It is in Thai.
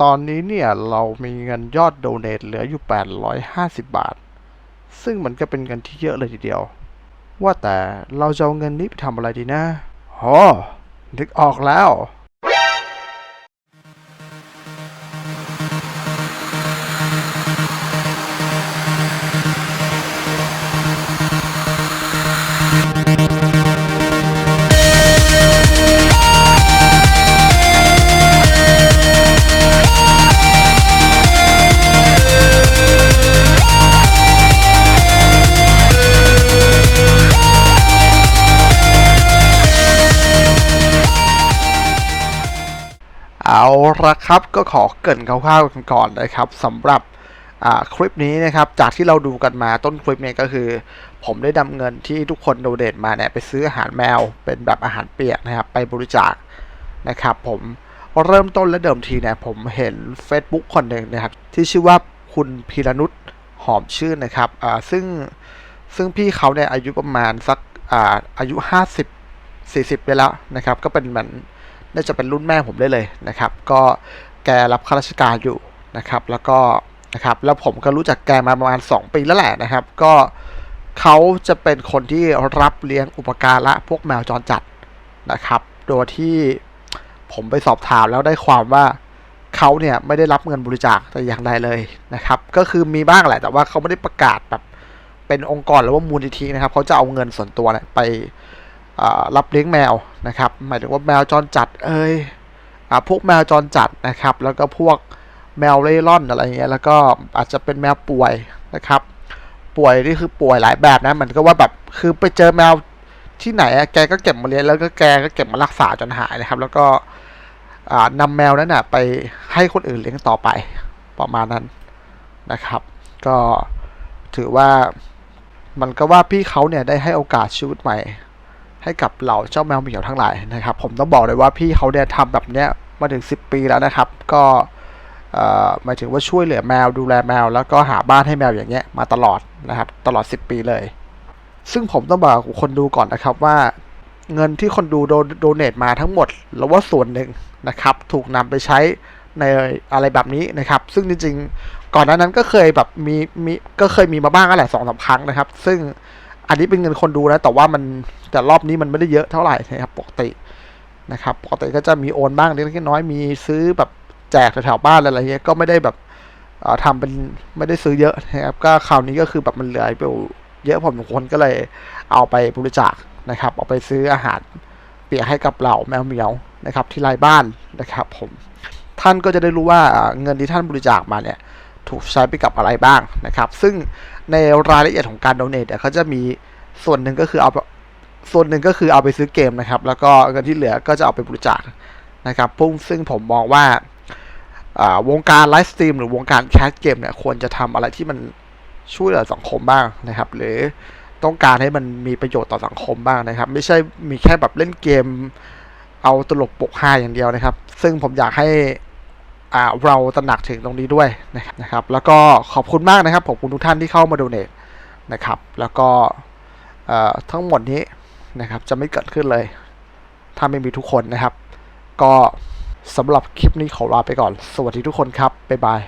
ตอนนี้เนี่ยเรามีเงินยอดโดเนทเหลืออยู่ 850 บาท ซึ่งมันก็เป็นเงินที่เยอะเลยทีเดียว ว่าแต่เราจะเอาเงินนี้ไปทำอะไรดีนะอ๋อนึกออกแล้ว เอาละครับก็ขอเกินคร่าวๆกันก่อนนะครับสำหรับคลิปนี้นะครับจากที่เราดูกันมาต้นคลิปเนี่ยก็คือ ผมได้นำเงินที่ทุกคนโดเดทมาเนี่ยไปซื้ออาหารแมว เป็นแบบอาหารเปียกนะครับไปบริจาคนะครับ ผมเริ่มต้นและเดิมทีเนี่ยผมเห็น Facebook คนหนึ่งนะครับที่ชื่อว่าคุณพีรนุชหอมชื่นนะครับอ่าซึ่งซึ่งพี่เขาเนี่ยอายุประมาณสักอ่าอายุ 50 40ไปแล้วนะครับ ก็เป็นเหมือน น่าจะเป็นรุ่นแม่ผมได้เลยนะครับ ก็แกรับข้าราชการอยู่นะครับ แล้วก็นะครับแล้วผมก็รู้จักแกมาประมาณ 2 ปีแล้วแหละนะครับ ก็เขาจะเป็นคนที่รับเลี้ยงอุปการะพวกแมวจรจัดนะครับ โดยที่ผมไปสอบถามแล้วได้ความว่าเขาเนี่ยไม่ได้รับเงินบริจาคแต่อย่างใดเลยนะครับ ก็คือมีบ้างแหละแต่ว่าเขาไม่ได้ประกาศแบบเป็นองค์กรหรือว่ามูลนิธินะครับเขาจะเอาเงินส่วนตัวเนี่ยไป รับเลี้ยงแมวนะครับ หมายถึงว่าแมวจรจัดเอ้ยอพวกแมวจรจัดนะครับ แล้วก็พวกแมวเร่ร่อนอะไรเงี้ยแล้วก็อาจจะเป็นแมวป่วยนะครับ ป่วยนี่คือป่วยหลายแบบนะมือนก็ว่าแบบคือไปเจอแมวที่ไหนอะแกก็เก็บมาเลี้ยงแล้วก็แกก็เก็บมารักษาจนหายนะครับ แล้วก็อ่านำแมวนั้นนะไปให้คนอื่นเลี้ยงต่อไปประมาณนั้นนะครับ ก็ถือว่ามันก็ว่าพี่เขาเนี่ยได้ให้โอกาสชีวิตใหม่ ให้กับเหล่าเจ้าแมวเหมียวทั้งหลายนะครับ ผมต้องบอกเลยว่าพี่เขาเนี่ยทำแบบเนี้ยมาถึง 10 ปีแล้วนะครับ ก็หมายถึงว่าช่วยเหลือแมวดูแลแมว แล้วก็หาบ้านให้แมวอย่างเงี้ยมาตลอดนะครับ ตลอด 10 ปีเลย ซึ่งผมต้องบอกคนดูก่อนนะครับว่าเงินที่คนดูโดโดเนทมาทั้งหมดแล้วว่าส่วนหนึ่งนะครับ ถูกนำไปใช้ในอะไรแบบนี้นะครับ ซึ่งจริงๆ ก่อนหน้านั้นก็เคยแบบมีมีก็เคยมีมาบ้างแหละสองสามครั้งนะครับ ซึ่ง อันนี้เป็นเงินคนดูนะ แต่ว่ามันแต่รอบนี้มันไม่ได้เยอะเท่าไหร่นะครับปกตินะครับปกติก็จะมีโอนบ้างเล็กน้อยมีซื้อแบบแจกแถวๆบ้านอะไรเงี้ยก็ไม่ได้แบบเอ่อทำเป็นไม่ได้ซื้อเยอะนะครับก็คราวนี้ก็คือแบบมันเหลือไปเยอะพอสมควรก็เลยเอาไปบริจาคนะครับเอาไปซื้ออาหารเปียกให้กับเหล่าแมวเหมียวนะครับที่ไร้บ้านนะครับผมท่านก็จะได้รู้ว่าเงินที่ท่านบริจาคมาเนี่ยถูกใช้ไปกับอะไรบ้างนะครับ ซึ่ง ในรายละเอียดของการโดเนทเนี่ยเขาจะมีส่วนหนึ่งก็คือเอาส่วนหนึ่งก็คือเอาไปซื้อเกมนะครับ แล้วก็เงินที่เหลือก็จะเอาไปบริจาคนะครับพุ่งซึ่งผมมองว่าวงการไลฟ์สตรีมหรือวงการแคสเกมเนี่ยควรจะทำอะไรที่มันช่วยเหลือสังคมบ้างนะครับ หรือต้องการให้มันมีประโยชน์ต่อสังคมบ้างนะครับ ไม่ใช่มีแค่แบบเล่นเกม เอาตลกปกฮาอย่างเดียวนะครับ ซึ่งผมอยากให้ เราตระหนักถึงตรงนี้ด้วยนะครับนะรบแล้วก็ขอบคุณมากนะครับขอบคุณทุกท่านที่เข้ามาดูเนตนะครับ แล้วก็ทั้งหมดนี้นะครับจะไม่เกิดขึ้นเลย ถ้าไม่มีทุกคนนะครับ ก็สำหรับคลิปนี้ขอลาไปก่อน สวัสดีทุกคนครับ บ๊ายบาย